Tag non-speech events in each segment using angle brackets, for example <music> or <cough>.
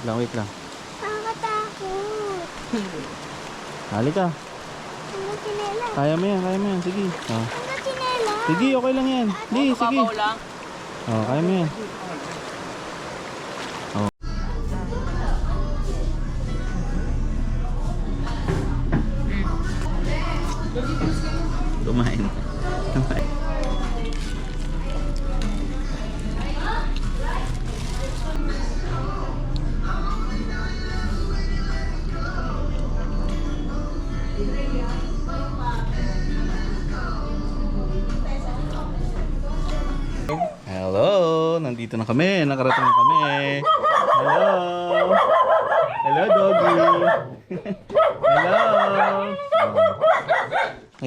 Wait lang, wait lang. Nakakatakot. Halika. Ang sinela. Kaya mo yan, kaya mo yan. Sige. Oh. Ang sinela. Sige, okay lang yan. Di, sige. Papaw lang. Oh, kaya mo yan.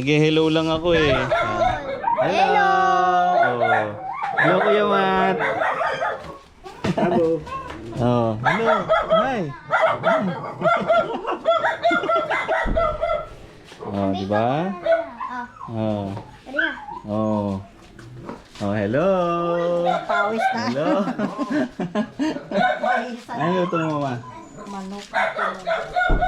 Nag-hello lang ako eh. Hello. Oh. Hello, Kuya Matt. Hello. Oh, hello. Hi. <laughs> oh, di ba? Oh. Oh. Oh, hello. Pawis na. Hello. <laughs> ano ito mo, mama? Manok.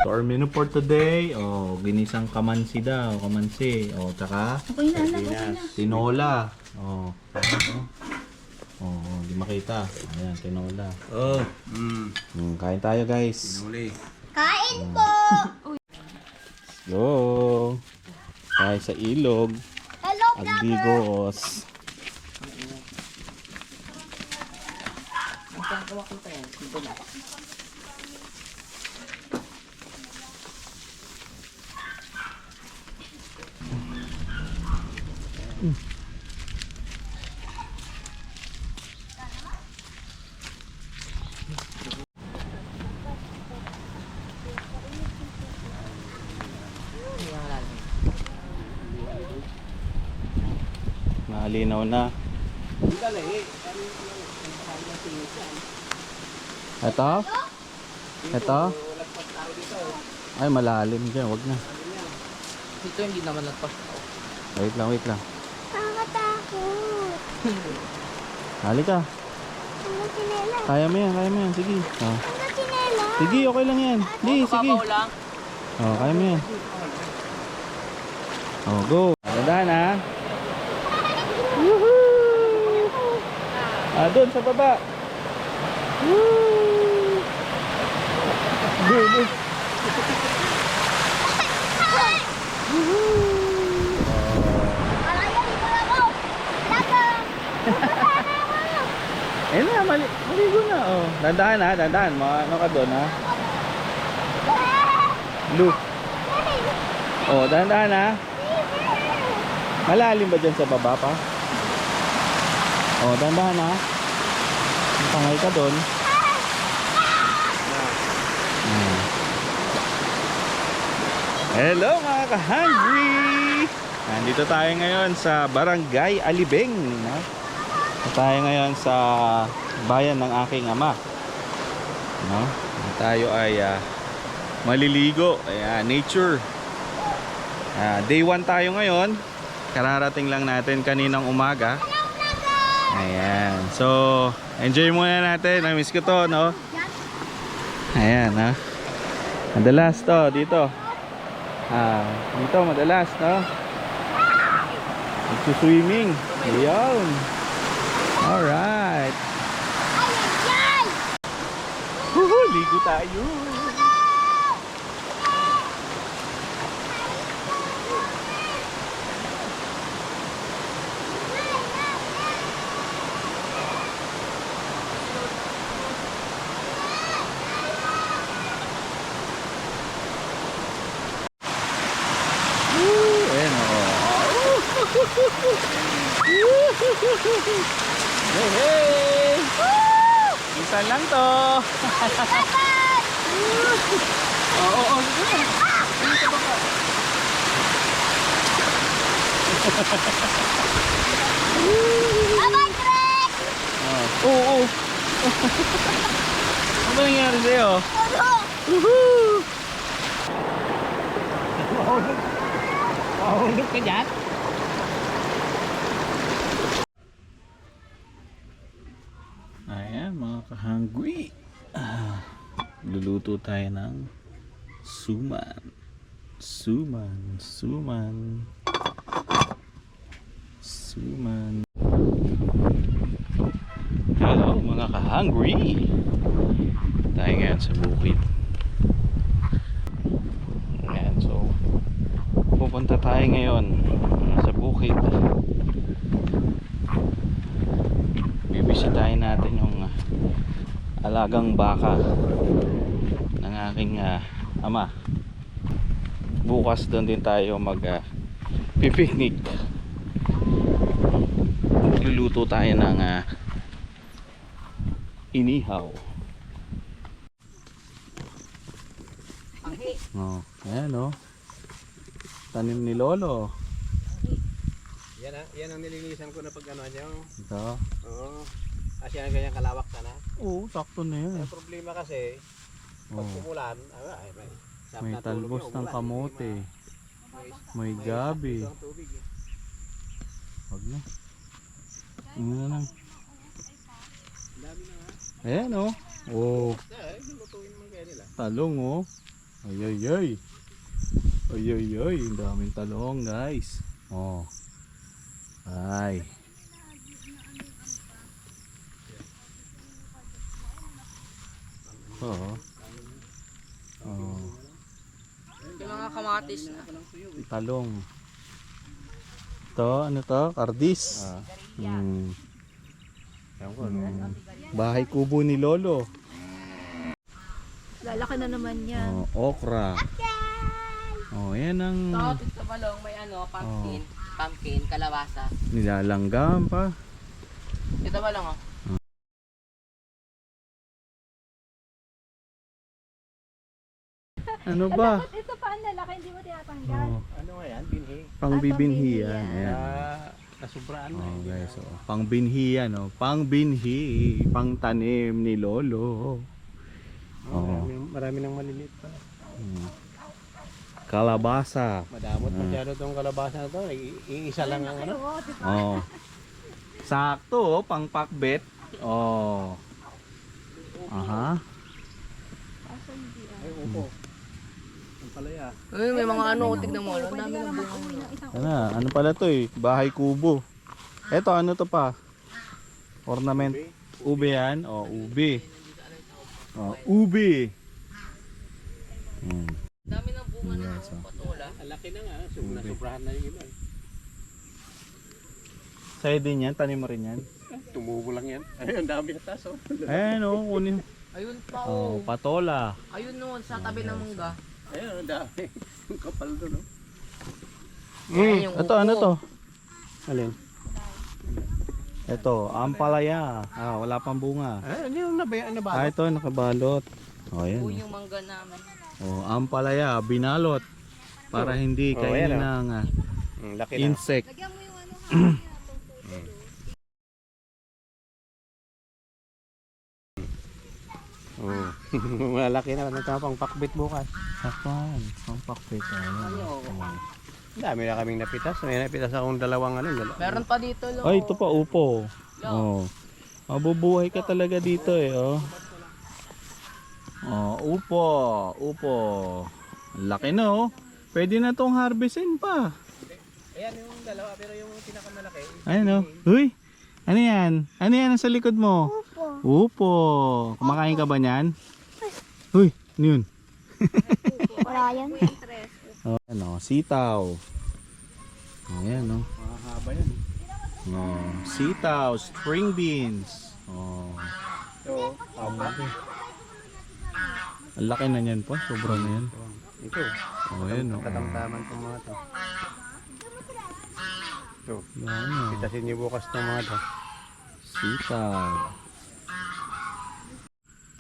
So, our menu for today, oh, ginisang kamansi daw, kamansi. Oh, tsaka Okay na, anak. sardinas. Tinola. Oh. Oh, oh, di makita. Ayan, tinola. Oh, mm, Hmm, kain tayo, guys. huli. Kain po. Go. Kain sa ilog. Hello, Agdigos. Naalinaw na. Ito? Ito? Ay, malalim dyan. Wag na. Dito hindi naman nagpas. Wait lang, wait lang. Halika. Kaya mo yan, kaya mo yan. Sige. Oh. Sige, okay lang yan. Di, sige. Oh, kaya mo yan. Oh, go. Tandaan ha. Woohoo! Ah, doon sa baba. Woo! Go, go. Malayan ko lang ako. Laga. Ayun na, mali maligo na. Oh. Dandahan ha, dandahan. Mga ano ka doon ha. Lu. Oh, dandahan ha. Malalim ba dyan sa baba pa? Oh, dandahan ha. Tangay ka doon. Ah. Hello mga ka-hungry! Nandito tayo ngayon sa Barangay Alibeng. Tayo ngayon sa bayan ng aking ama. No? Tayo ay ah, maliligo. Ayan, nature. Ah, day 1 tayo ngayon. Kararating lang natin kaninang umaga. Ayan. So, enjoy muna natin. Na-miss ko to, no? Ayan, ha? Madalas to, dito. Ah, dito madalas, no? Nagsuswimming. Ayan. Alright. Ay! Huhu, ligo tayo. Woo! Ayan o. Hey, hey! Isa lang to. Oo, oo, sige. Dito ba ka? Abay, Trek! Ah, Oo, oo. <laughs> ano ba nangyari sa'yo? Ano? Woohoo! <laughs> Mahulog ka dyan? Ayan, mga kahangwi. Magluluto tayo ng suman. Suman, suman. Suman. Hello mga ka-hungry! Tayo ngayon sa bukid. Ayan, so pupunta tayo ngayon sa bukid. Bibisitahin natin yung ah, alagang baka ng aking ah, ama. Bukas doon din tayo mag ah, pipiknik. Magluluto tayo ng ah, inihaw. Oh, ayan oh. Tanim ni Lolo. Yan, ah, yan ang nilinisan ko na pag ano niya. Ito. Oo. Kasi ang ganyan kalawak sana. Oo, sakto na yan. Ang problema kasi, pag Oh, umulan, ay, may, may talbos ng kamote. May may gabi. sakit ang tubig, eh. Wag na. Ano na lang. Ayan oh. Oh, talong oh. Ay ay ay. Ay ay ay, ang daming talong guys. Oh. Ay. Oo. Oh. Yung mga kamatis na. Talong. To, ano to? Kardis. Hmm. Ewan ko, ano. Bahay kubo ni Lolo. Lalaki na naman yan. Oh, okra. Oh, yan ang sa balong may ano, pumpkin. Pumpkin, kalabasa. nilalanggam pa. Ito balong oh. Ano ba? Ito hindi mo tinatanggal. Oh, Ano nga yan, binhi. pangbibinhi yan. yan. Ayan. Ah, nasubraan na. Oh, hindi guys, oh. Pangbinhi yan, oh. Pangbinhi, pangtanim ni Lolo. Oh, Oo. marami, marami nang maliliit pa. Hmm. Kalabasa. Madamot Ah. masyado tong kalabasa na to. I- Iisa lang ang ano. Oh. Sakto, oh, pangpakbet. Oh. Aha. Ay, upo. Palaya. Ay, may mga ano, tignan mo. Ang dami ng bunga. Ano, ano pala to eh? Bahay kubo. Eto, ano to pa? Ornament. Ube yan? O, ube. O, ube. Hmm. Ang dami ng bunga ng Yes, oh. patola. Ang laki na nga. So, nasubrahan na yung iba. eh. Sa'yo din yan? Tanim mo rin yan? Tumubo lang yan. <laughs> Ay, ang dami na taso. Ayan o, kunin. Ayun pa Oh, oh. patola. Ayun noon, sa tabi ng mangga. Ayun, ang dami. <laughs> Ang kapal doon, no? Ayan yung Ito, upo. ano to? Alin? Ito, ampalaya. Ah, wala pang bunga. Ah, ano yung nabayaan na ba? Ah, ito, nakabalot. O, Yun ayan. yung mangga namin. O, ampalaya, binalot. Para hindi Oh, kainin oh. ng ah, Ang laki na. insect. Lagyan mo yung ano. <clears throat> Oo. <laughs> Malaki na. Nagkapang pakbit bukas. Sakpan, pampakpit. Ayan. Oo. Oh. Ang dami na kaming napitas. May napitas akong dalawang ano. Dala. Meron pa dito, lo. Ay, ito pa upo. Oh. Mabubuhay ka talaga dito eh, oh. Oh, upo, upo. Ang Laki na oh. Pwede na tong harvestin pa. Ayan yung dalawa. Pero yung pinakamalaki. Ayun oh. Uy. Ano yan? Ano yan nasa likod mo? Upo. Upo. Kumakain ka ba niyan? Uy, ano yun? <laughs> Wala yan. Oh, ano, sitaw. Ayan oh. Mahaba yan. Oh, sitaw, string beans. Oh. So, papa. Ang laki na niyan po. Sobra na yan. Ito. Oh, ayan oh. Katamtaman itong mga to. Ito. Ayan, oh. Pitasin niyo bukas itong mga to. Sitaw.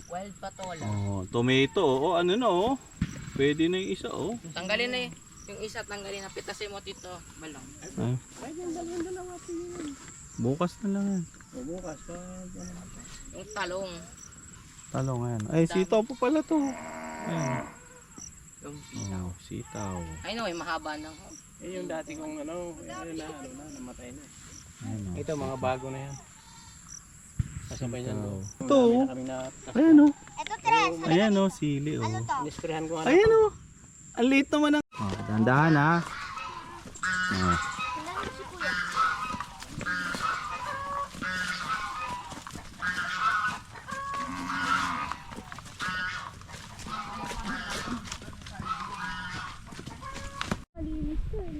Wild patola. Oh, tomato. Oh, ano na oh. Pwede na yung isa oh. Tanggalin na eh. Yung isa tanggalin na. Pitasin mo dito. Balong. Ah, bukas na lang yan. O bukas pa. Yung talong. Talong yan. Ay, sitaw po pala to. Ayan. Yung Oh, sitaw. Ay no, eh, mahaba ng Eh yung dati kong ano, ayun na, ano na, namatay na. Ayan oh. Ito mga bago na yan. Kasabay niyan. Ito. Kami na Ayan oh. Ito, tre. Ayan oh, sili oh. Ano to? Nisprehan ko nga. Ayan oh. Ang liit naman ng... Oh, dandahan ha. Oh. Kailangan si kuya.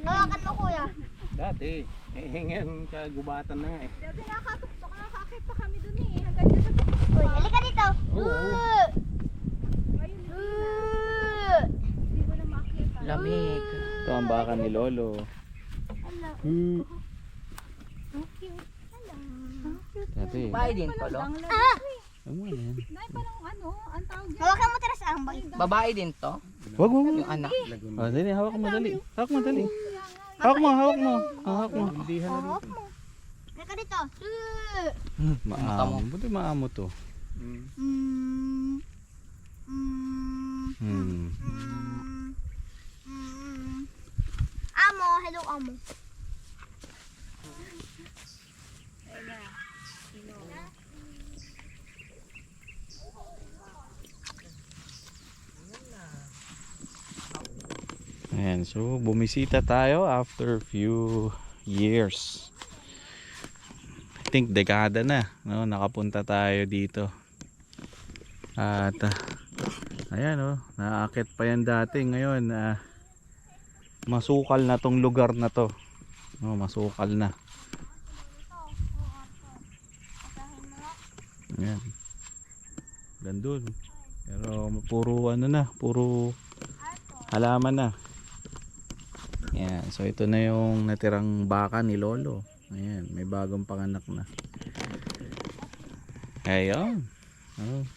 Hawakan mo kuya. Dati. Eh, ngayon kagubatan na nga eh. Dati nakakatuktok, nakakakit pa kami dun eh. Hanggang dyan sa tuktok. Uy, halika dito. Uh. Ngayon, Uh. hindi ko na makita. Lamig. Ito ang baka ni Lolo. Hello. Hmm. Ang cute. Hello. Dati. Babae din to, lo. Ah! Ano yan? Dahil parang ano, ang tawag dyan. Hawakan mo teras ang bag. Babae din to. Wag mo. Yung anak. Oh, dali, hawak mo dali. Hawak mo dali. Hawak mo, hawak mo. Hawak mo. Hawak mo. Halika dito. Uh. Hmm, Maamo. Buti maamo to. Mm. Mm. Mm. Hmm. Mm. Mm. Amo, hello amo. Ayan, so bumisita tayo after few years. I think dekada na, no, nakapunta tayo dito. At ah, ayan oh, naakit pa yan dati ngayon. ah, masukal na tong lugar na to. No, masukal na. Ayan. Gandun. Pero puro ano na, puro halaman na. Yan, so ito na yung natirang baka ni Lolo. Ayan, may bagong panganak na. Ayun. Oh.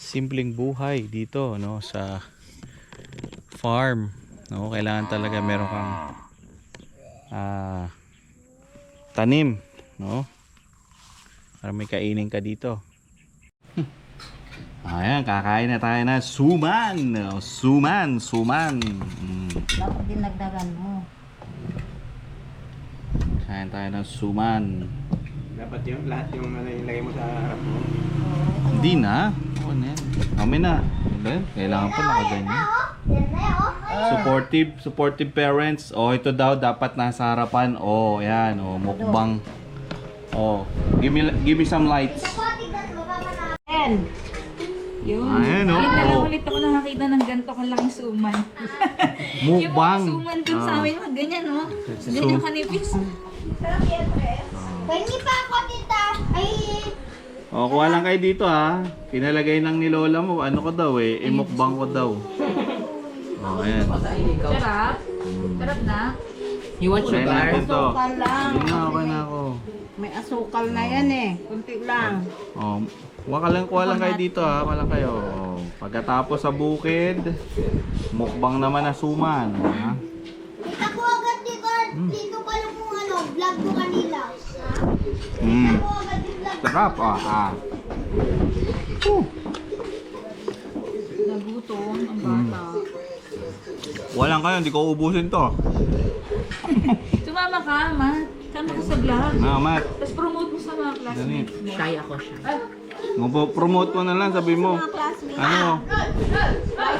Simpleng buhay dito, no, sa farm. No, kailangan talaga meron kang ah tanim, no? Para may kainin ka dito. Ayan, kakain na tayo na suman. Suman, suman. Mm. Dapat dinagdagan mo. Kain tayo ng suman. Dapat yung lahat yung ano, ilagay mo sa harap mo. Hindi na. Oo na yan. Kami na. Then, kailangan pa nakaganyan. Yan na oh. Supportive, supportive parents. Oh, ito daw dapat nasa harapan. Oh, yan. Oh, mukbang. Oh, give me give me some lights. Ten. Yun. Ayan, oh. Ngayon na lang oh. ulit ako nakakita ng ganito kalaking suman. <laughs> Mukbang. Yung suman dun sa Ah. amin, mga ganyan, no? So- Ganyan kanipis. Pahingi pa ako tita. Ay. Oh, kuha lang kayo dito ha. Pinalagay lang ni Lola mo. Ano ko daw eh. Imukbang ko daw. <laughs> Oh, ayan. Sarap. Sarap na. You want Try sugar? natin to. lang. Hindi na, okay na ako. May asukal na yan eh. Kunti lang. Oh, kuha ka lang, kuha lang kayo dito ha. Kuha lang kayo. Oh, pagkatapos sa bukid, mukbang naman na suman. Ha? Kita ko agad dito. Dito pa lang yung ano, vlog ko kanila. Mm. Ko agad yung vlog. Sarap ah. ah. Nagutom ang bata. Walang kayo, hindi ko ubusin to. Sumama ka, ma. Sama ka sa vlog. Ah, Mat. Tapos promote mo sa mga classmates mo. Shy ako, shy. Promote mo na lang, sabi mo. Ano?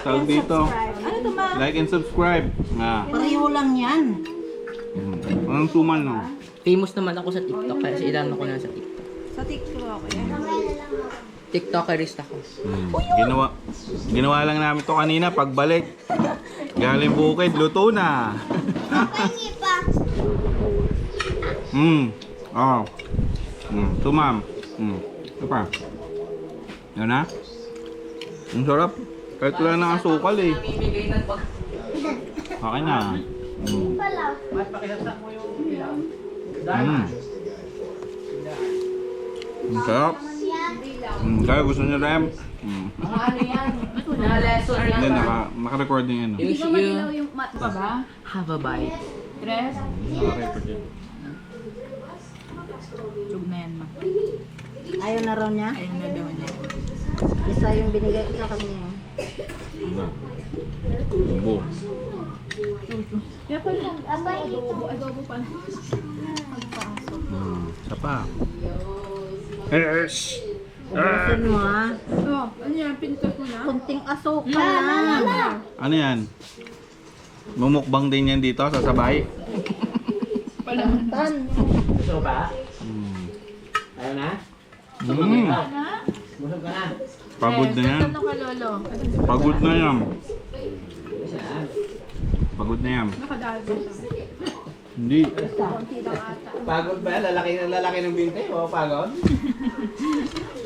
Tawag dito. Ano to, ma? Like and subscribe. Ah. Pareho lang yan. Mm. Anong suman no? Famous naman ako sa TikTok kasi ilan ako na sa TikTok. Sa TikTok ako yan. TikTokerist ako. Mm. Ginawa, ginawa lang namin to kanina pagbalik. Galing bukid, luto na. Pahingi pa. Mm. Oh. Mm. Tumam. Mm. Ito pa. Yan na. Ang sarap. Kahit wala ng asukal eh. Okay na. Mm. Pala. Mm. Ang sarap. Mm. Kaya gusto niyo rin? Mm. Ano yan? Na lesson Hindi, naka, naka-record din ano. Wish Hindi you yung mat pa ba? have a bite. Tres? Naka-record din. Tug na yan, ma. Ayaw na raw niya. Ayun na daw niya. Isa yung binigay ko sa kanya. Ano? Bumbo. Kaya pala, Abay dito. adobo pala. Mm. Isa pa. Yes. Ubusin mo ah. Oh, ano yan? Pinto ko na? Kunting asukal lang. Ano yan? Mumukbang din yan dito sa sabay. Gusto ba? Hmm. Ayaw na? Mm. Busog ka na? Pagod na yan. Ano ka, Lolo? Pagod na yan. Pagod na yan. Nakadahal ba siya? Hindi. Pagod ba? Lalaki na lalaki ng binte. Pagod? <laughs>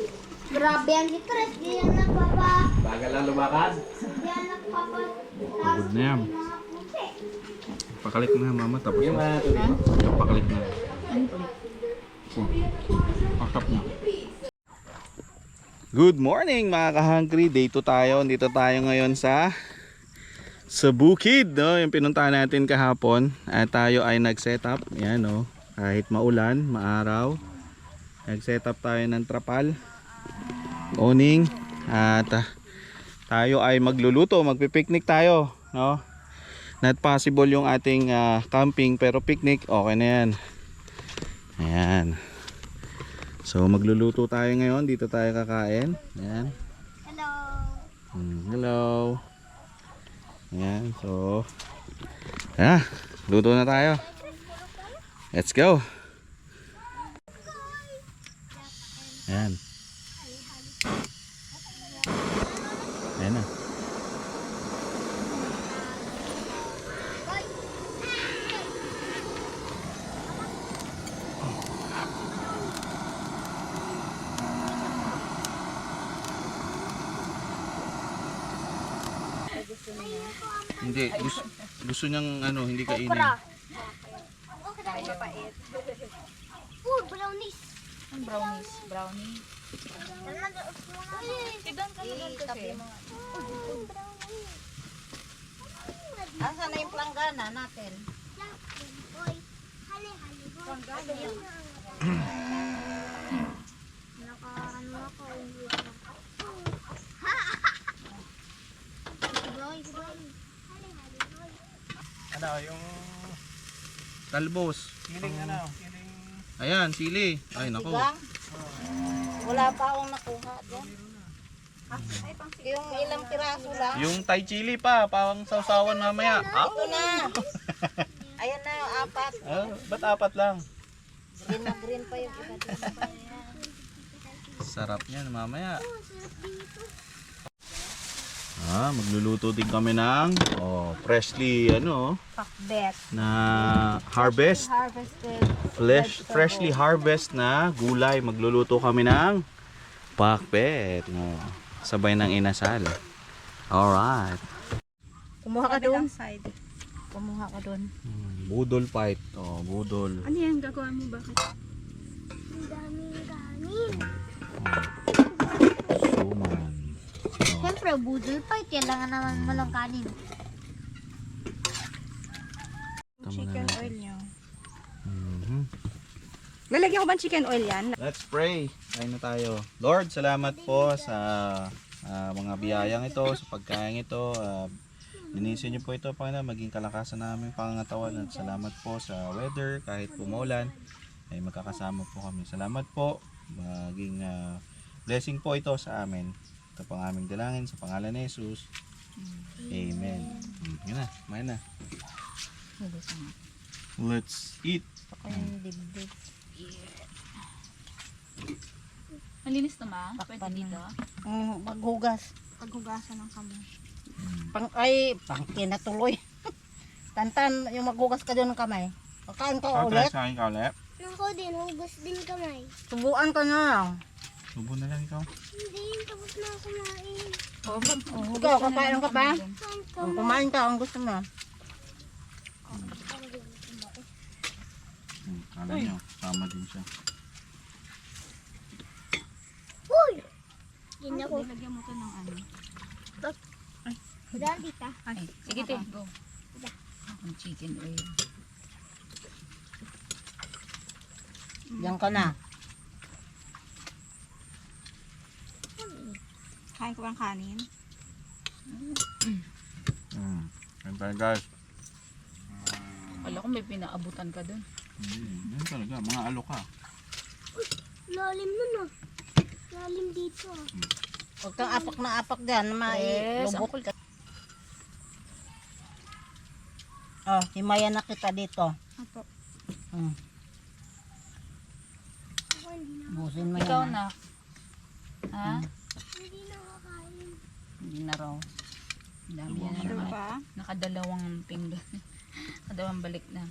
Grabe si Chris. Di yan nagpapa... Bagal lang lumakad. Di yan nagpapa... Pagod na yan. Pakalik na mama tapos Yung na. tubig. Pakalik na. Oh, Pakap na. Good morning mga kahangri. Day 2 tayo. Dito tayo ngayon sa sa bukid, no? Yung pinuntahan natin kahapon. At tayo ay nag-set up. Yan, no? Kahit maulan, maaraw. Nag-set up tayo ng trapal. Owning. At ah, tayo ay magluluto. Magpipiknik tayo, no? Not possible yung ating ah, camping pero picnic, okay na yan. Ayan. So magluluto tayo ngayon. Dito tayo kakain. Ayan. Hello. Mm, hello. Ayan. So. Ayan. Luto na tayo. Let's go. Ayan. Ayan na. Hindi. Gusto, gusto niyang ano, hindi kainin. Oh, brownies. Ang brownies. Brownie. Tignan Asan na yung planggana natin? Hali, boy. Naka, ano ako. Ano, yung Talbos. feeling ano, feeling... Ayan, sili. Ay, nako. Sigang? Wala pa akong nakuha dyan. Yung ilang piraso lang. Yung Thai chili pa, pawang sausawan mamaya. Ah, Ito na. <laughs> Ayan na, apat. ah, ba't apat lang? Green na green pa yung iba din. Sarap niyan mamaya. Ah, magluluto din kami ng oh, freshly ano Pakbet. na harvest, Harvested. Fresh freshly harvest na gulay. Magluluto kami ng pakbet. No. Sabay ng inasal. Alright. Kumuha ka doon. Kumuha ka doon. Hmm, Budol fight. Oh, budol. Ano yan? Gagawa mo bakit? Ang daming kanin. Suman. Siyempre, budol pa. Kailangan naman walang kanin. Chicken oil niyo. Mhm. Lalagyan ko ba chicken oil yan? Let's pray. Kain na tayo. Lord, salamat po sa ah, mga biyayang ito, sa pagkain ito. Uh, linisin niyo po ito, Panginoon, maging kalakasan namin pangangatawan. At salamat po sa weather, kahit pumulan, ay magkakasama po kami. Salamat po. Maging ah, blessing po ito sa amin. Ito pang aming dalangin sa pangalan ni Jesus. Amen. Mm, yun na, kumain na. Let's eat. Malinis na ma? Pwede dito? Mm, maghugas. Paghugasan ng kamay. Pang, ay, pang kinatuloy. <laughs> Tantan, yung maghugas ka doon ng kamay. Pagkain ka ulit. Kain ka ulit. Ako din, hugas din kamay. Subuan ka na lang. Subo na lang ikaw. Hindi, tapos na ako kumain. Ikaw, kakain ka pa? Kain ka. Kung kumain ka, ang gusto mo. Kala nyo, tama din siya. Uy! Hindi ako. Lagyan mo to ng ano. Dali ka. Ay, sige te. Go. Ang chicken oil. Diyan ka na. Kain ko bang kanin? Hmm. Kain tayo guys. Wala ko may pinaabutan ka dun. Hmm. Yan talaga, mga alo ka. Lalim nun ah. Lalim dito. Huwag kang apak na apak dyan. Yes, ang Mailubot. kulit. Oh, himayan na kita dito. Apo. Hmm. Na. Busin mo Ikaw yan. na. Ha? Hindi na kakain. Hindi na raw. Ang Dami yan. Sure Naka, ba? nakadalawang pinggan. <laughs> Nakadalawang balik na.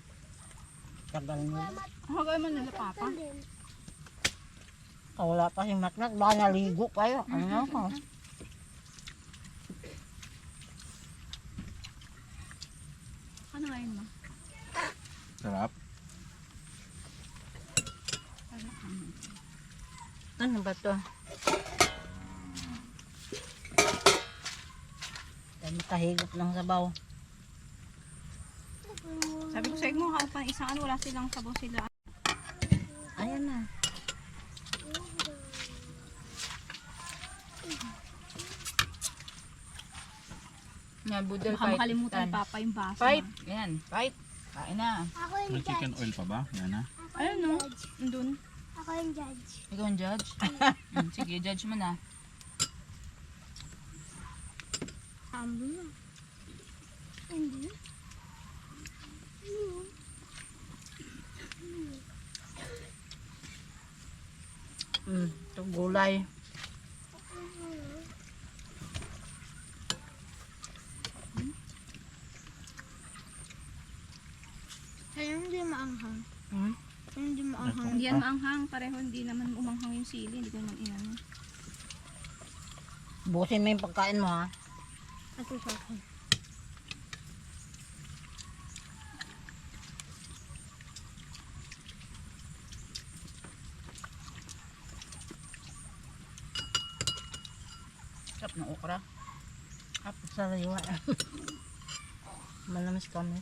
Tagal mo. Hagay mo nila, Papa. Ah, Wala pa si Matnak. Baka naligo kayo. Ano ko? Ano ngayon mo? Sarap. Ano ba to? Dami kahigop ng sabaw. Sabi sa mo, kapag isang ano, wala silang sabaw sila. Ayan na. Yan, budol Baka fight. makalimutan Tan. Papa yung baso. Fight. Yan, fight. Kain na. Ako yung May chicken judge. oil pa ba? Yan na. Ako Ayun, yung no? judge. Doon. Ako yung judge. Ikaw ang judge. Mm, <laughs> Sige, judge mo na. Ambo na. Hindi. Mm, ito gulay. Kaya hindi maanghang. Hmm? Hindi maanghang. Hindi yan maanghang. Pareho hindi naman umanghang yung sili. Hindi ko naman inano. Busin mo yung pagkain mo ha. Ito sa akin. Ng okra. Sariwa. <laughs> Malamis kami.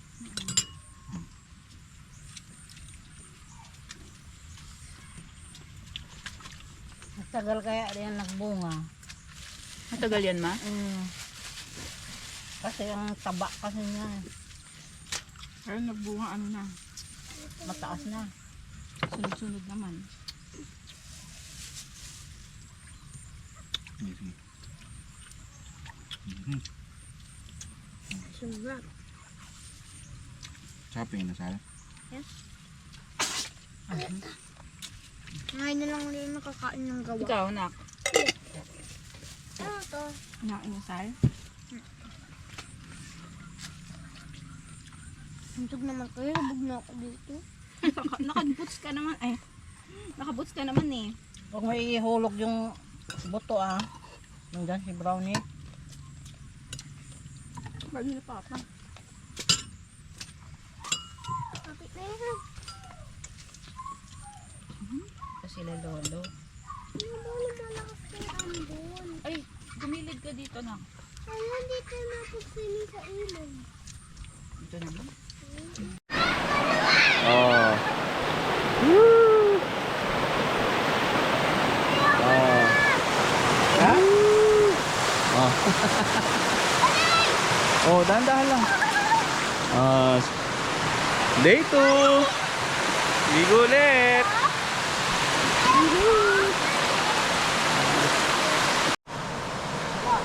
Matagal kaya yan nagbunga. Matagal yan, ma? Mm. Kasi ang taba kasi niya. Pero nagbunga ano na. Mataas na. Sunod-sunod naman. Sige, sige. Mhm. Sarap. Sarap yung inasal. Ngayon na lang ulit nakakain ng gawa. Ikaw, nak. Ano to? Nainasal. Hintog naman kayo. Hubog na ako dito. Naka- Nakaboots ka naman. Ay, nakaboots ka naman eh. Huwag mo ihulog yung buto ah. Nandyan si Brownie. Bago na Papa. Kapit na yun. Ito sila lolo. Ano ba lumalakas kay Ambon? Ay, gumilid ka dito, nak. Kaya dito napagsili sa ilog. Ito naman. Oh. Woo! Oh. Ha? Oh. oh, dahan-dahan lang. Ah, day 2. Ligo ulit.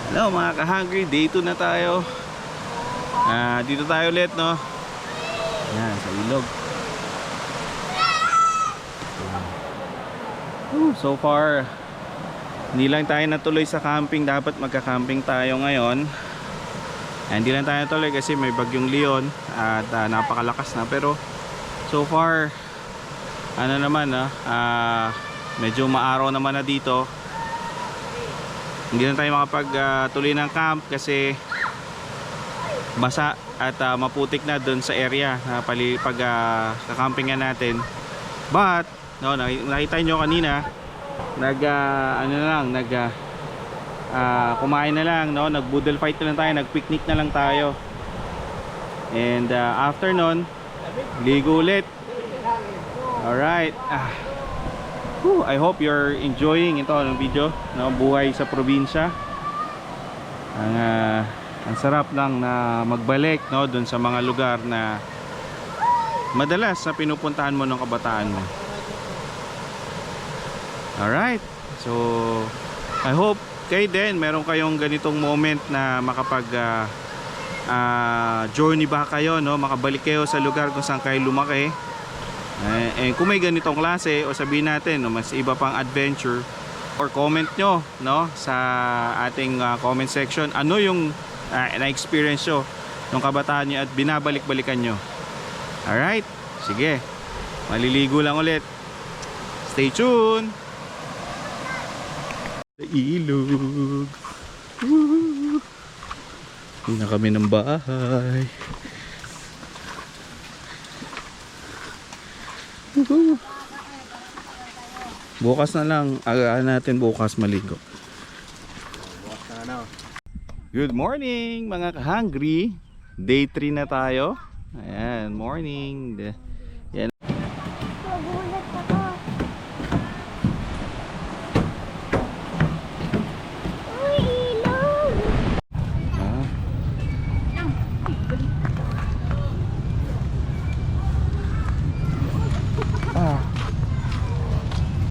Hello mga ka-hungry, day 2 na tayo. Ah, dito tayo ulit, no? Yan, sa ilog. Whew, so far, hindi lang tayo natuloy sa camping. Dapat magka-camping tayo ngayon. Ah, hindi lang tayo natuloy kasi may bagyong Leon at ah, napakalakas na. Pero so far, ano naman, ah, ah, medyo maaraw naman na dito. Hindi na tayo makapag-tuloy ng camp kasi basa at ah, maputik na doon sa area na pali pag ah, kakampingan natin. But no, naki- nakita nyo kanina nag ah, ano lang, nag ah, ah, kumain na lang, no, nag boodle fight na lang tayo, nag picnic na lang tayo. And ah, after nun, ligo ulit. Alright. Ah. Whew, I hope you're enjoying ito ng video, no, buhay sa probinsya. Ang ah, ang sarap lang na magbalik no doon sa mga lugar na madalas na pinupuntahan mo ng kabataan mo. Alright. So, I hope kayo din, meron kayong ganitong moment na makapag ah, ah, journey ba kayo, no? makabalik kayo sa lugar kung saan kayo lumaki. Eh, eh, kung may ganitong klase o sabihin natin no, mas iba pang adventure or comment nyo no, sa ating ah, comment section ano yung ah, na-experience nyo nung kabataan nyo at binabalik-balikan nyo. Alright? Sige. Maliligo lang ulit. Stay tuned! Sa ilog. Hindi na kami ng bahay. Bukas na lang. Agaan natin bukas maligo. Good morning mga ka-hungry. Day 3 na tayo. Ayan, morning.